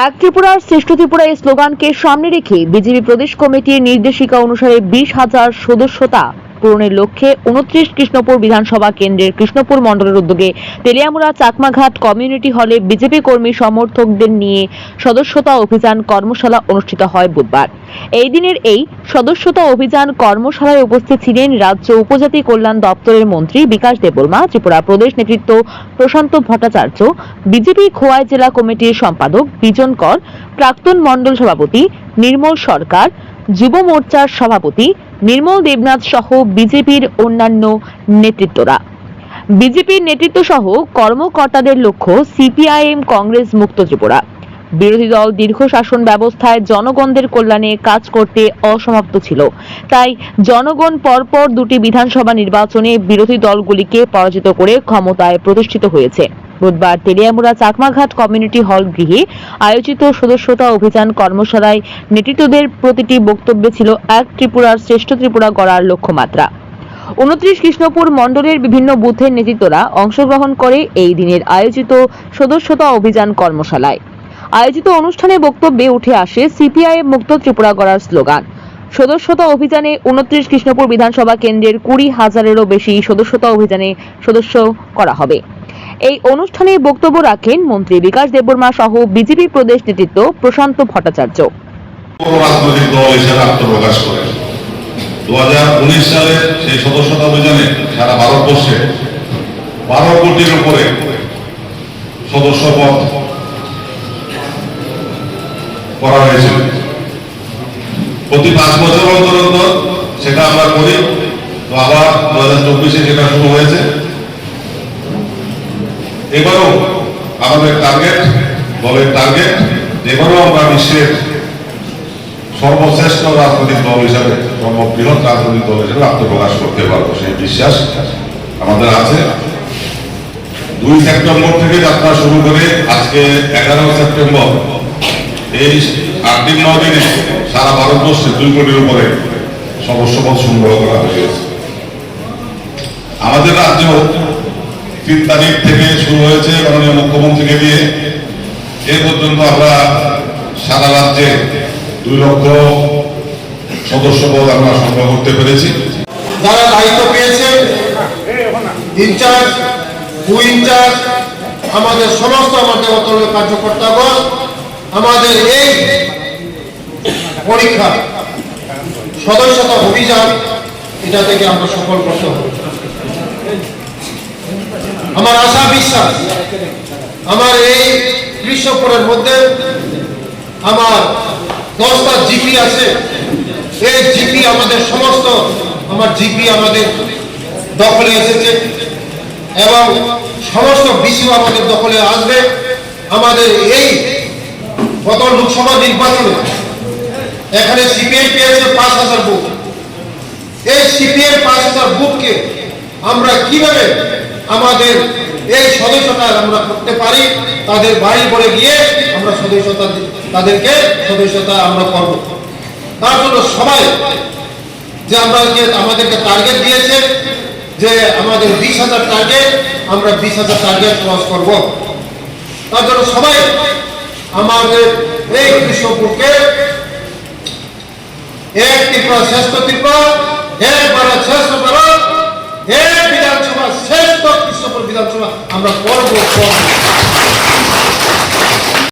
এক ত্রিপুরার শ্রেষ্ঠ ত্রিপুরা এই স্লোগানকে সামনে রেখে বিজেপি প্রদেশ কমিটির নির্দেশিকা অনুসারে বিশ হাজার সদস্যতা পূরণের লক্ষ্যে উনত্রিশ কৃষ্ণপুর বিধানসভা কেন্দ্রের কৃষ্ণপুর মণ্ডলের উদ্যোগে তেলিয়ামুড়া চাকমাঘাট কমিউনিটি হলে বিজেপি কর্মী সমর্থকদের নিয়ে সদস্যতা অভিযান কর্মশালা অনুষ্ঠিত হয় বুধবার। এই দিনের এই সদস্যতা অভিযান কর্মশালায় উপস্থিত ছিলেন রাজ্য উপজাতি কল্যাণ দপ্তরের মন্ত্রী বিকাশ দেববর্মা, ত্রিপুরা প্রদেশ নেতৃত্ব প্রশান্ত ভট্টাচার্য, বিজেপি খোয়াই জেলা কমিটির সম্পাদক বিজন কর, প্রাক্তন মণ্ডল সভাপতি নির্মল সরকার যুব মোর্চার সভাপতি নির্মল দেবনাথ সহ বিজেপির অন্যান্য নেতৃত্বরা। বিজেপির নেতৃত্ব সহ কর্মকর্তাদের লক্ষ্য সিপিআইএম কংগ্রেস মুক্ত ত্রিপুরা বিরোধী দল দীর্ঘ শাসন ব্যবস্থায় জনগণদের কল্যাণে কাজ করতে অসমাপ্ত ছিল। তাই জনগণ পরপর দুটি বিধানসভা নির্বাচনে বিরোধী দলগুলিকে পরাজিত করে ক্ষমতায় প্রতিষ্ঠিত হয়েছে। বুধবার তেলিয়ামুড়া চাকমাঘাট কমিউনিটি হল গৃহে আয়োজিত সদস্যতা অভিযান কর্মশালায় নেতৃত্বদের প্রতিটি বক্তব্যে ছিল এক ত্রিপুরার শ্রেষ্ঠ ত্রিপুরা গড়ার লক্ষ্যমাত্রা। উনত্রিশ কৃষ্ণপুর মণ্ডলের বিভিন্ন বুথের নেতৃত্বরা অংশগ্রহণ করে এই দিনের আয়োজিত সদস্যতা অভিযান কর্মশালায়। আয়োজিত অনুষ্ঠানে বক্তব্যে উঠে আসে সিপিআইএম মুক্ত ত্রিপুরা গড়ার স্লোগান। সদস্যতা অভিযানে উনত্রিশ কৃষ্ণপুর বিধানসভা কেন্দ্রের কুড়ি হাজারেরও বেশি সদস্যতা অভিযানে সদস্য করা হবে। এই অনুষ্ঠানে বক্তব্য রাখেন মন্ত্রী বিকাশ দেববর্মা সহ বিজেপি প্রদেশ নেতৃত্ব প্রশান্ত ভট্টাচার্য। দু হাজার উনিশ সালে সেই সদস্যতা অভিযানে সারা ভারতবর্ষে বারো কোটির উপরে করা হয়েছিল প্রতি পাঁচ বছর অন্তর অন্তর সেটা আমরা করি। তো আবার দু হাজার চব্বিশে সেটা শুরু হয়েছে। এবারও আমাদের টার্গেট দলের টার্গেট এবারও আমরা বিশ্বের সর্বশ্রেষ্ঠ রাজনৈতিক দল হিসাবে, সর্ববৃহৎ রাজনৈতিক দল হিসাবে আত্মপ্রকাশ করতে পারব, সেই বিশ্বাস আমাদের আছে। দুই সেপ্টেম্বর থেকে যাত্রা শুরু করে আজকে এগারো সেপ্টেম্বর এই আট দিন ন দিনে সারা ভারতবর্ষে দুই কোটির উপরে সদস্যপদ সংগ্রহ করা হয়েছে। আমাদের রাজ্য তিন তারিখ থেকে শুরু হয়েছে মাননীয় মুখ্যমন্ত্রীকে দিয়ে এ পর্যন্ত আমরা সারা রাজ্যে দুই লক্ষ সদস্য পদ আমরা সংগ্রহ করতে পেরেছি। যারা দায়িত্ব পেয়েছে, ইনচার্জ ইনচার্জ আমাদের সমস্ত আমাদের অতলের কার্যকর্তাগণ আমাদের এই পরীক্ষা সদস্যতা অভিযান, এটা থেকে আমরা সফল করতে হবে। আমার আশা, বিশ্বাস, আমার এই কৃষ্ণপুরের মধ্যে আমার দশটা জিপি আছে। এই জিপি আমাদের সমস্ত, আমার জিপি আমাদের দখলে এসেছে এবং সমস্ত বিসিও আমাদের দখলে আসবে। আমাদের এই গত লোকসভা নির্বাচনে এখানে সিপিএম পেয়েছে পাঁচ হাজার বুথ এই সিপিএম পাঁচ হাজার বুথকে আমরা কীভাবে আমাদের এই সদস্যতা আমরা করতে পারি, তাদের বাড়ি পরে গিয়ে আমরা সদস্যতা তাদেরকে সদস্যতা আমরা করব। তার জন্য সবাই যে আমরা যে আমাদেরকে টার্গেট দিয়েছে, যে আমাদের বিশ হাজার টার্গেট আমরা বিশ হাজার টার্গেট ক্রস করব। তার জন্য সবাই আমাদের এই কৃষ্ণপুরকে এক ত্রিপুরা শ্রেষ্ঠ ত্রিপুরা এক ভারত শ্রেষ্ঠ ভারত এক বিধানসভা শ্রেষ্ঠ কৃষ্ণপুর বিধানসভা আমরা করব।